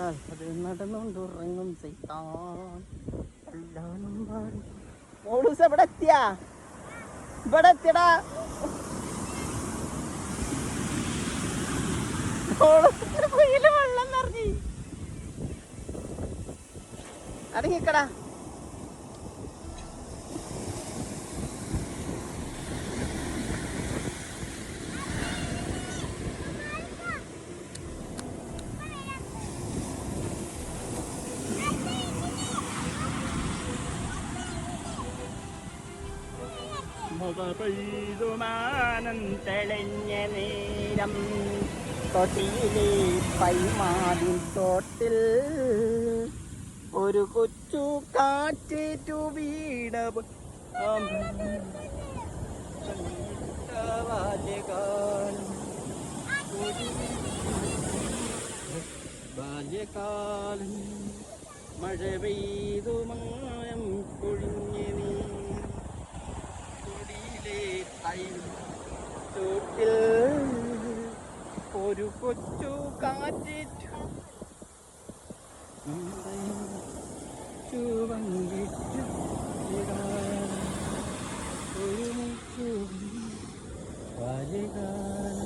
അത് നടന്നുകൊണ്ട് ഉറങ്ങും സൈത്താൻ എല്ലാവരും പാടി മോളൂസ് എവിടെ എത്തിയാ ഇവിടെ എത്തിയടാ മോളൂസിന്റെ കുയിൽ വെള്ളം നിറഞ്ഞി. അടങ്ങിക്കടാ. മുഖ പെയ്തുമാനം തെളിഞ്ഞ നേരം തൊട്ടിയിലെ തോട്ടിൽ ഒരു കൊച്ചു കാറ്റേറ്റു വീട ബാല്യകാലം മഴ പെയ്തു മായം ഒരു കൊച്ചു കാറ്റിറ്റു ചുവങ്കിറ്റു ഒരു മുച്ചു വരികാല